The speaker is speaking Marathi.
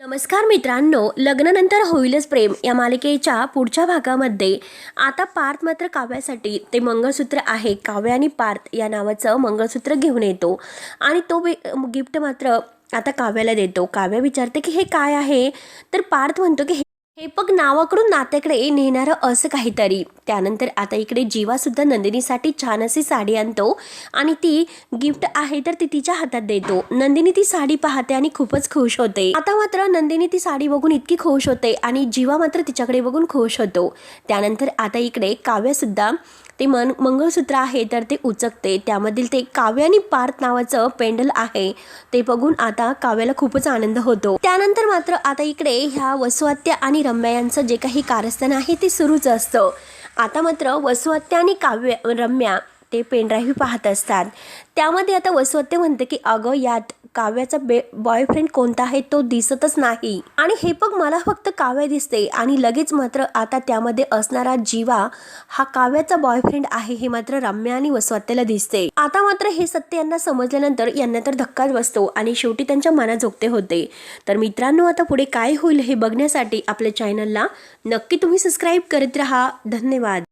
नमस्कार मित्रांनो लग्नानंतर होईलच प्रेम या मालिकेच्या पुढच्या भागामध्ये. आता पार्थ मात्र काव्यासाठी ते मंगळसूत्र आहे. काव्य आणि पार्थ या नावाचं मंगळसूत्र घेऊन येतो. आणि तो गिफ्ट मात्र आता काव्याला देतो. काव्य विचारते की हे काय आहे? तर पार्थ म्हणतो की हे बघ नावाकडून नात्याकडे नेणारं असं काहीतरी. त्यानंतर आता इकडे जीवासुद्धा नंदिनीसाठी छान अशी साडी आणतो आणि ती गिफ्ट आहे तर ती तिच्या हातात देतो. नंदिनी ती साडी पाहते आणि खूपच खुश होते. आता मात्र नंदिनी ती साडी बघून इतकी खुश होते आणि जीवा मात्र तिच्याकडे बघून खुश होतो. त्यानंतर आता इकडे काव्यसुद्धा ते मन मंगळसूत्र आहे तर ते उचकते. त्यामधील ते काव्य आणि पार्थ नावाचं पेंडल आहे. ते बघून आता काव्याला खूपच आनंद होतो. त्यानंतर मात्र आता इकडे ह्या वसुहत्या आणि रम्या यांचं जे काही कारस्थान आहे ते सुरूच असतं. आता मात्र वसुहत्या आणि काव्य रम्या ते पेनड्राईव्ह पाहत असतात. त्यामध्ये आता वसुहत्या म्हणते की अगं यात काव्याचा बे बॉयफ्रेंड कोणता आहे तो दिसतच नाही. आणि हे बघ मला फक्त काव्य दिसते. आणि लगेच मात्र आता त्यामध्ये असणारा जीवा हा काव्याचा बॉयफ्रेंड आहे हे मात्र रम्या आणि वसुहत्याला दिसते. आता मात्र हे सत्य यांना समजल्यानंतर यांना तर धक्काच बसतो आणि शेवटी त्यांच्या मनाजोगते होते. तर मित्रांनो आता पुढे काय होईल हे बघण्यासाठी आपल्या चॅनलला नक्की तुम्ही सबस्क्राईब करत राहा. धन्यवाद.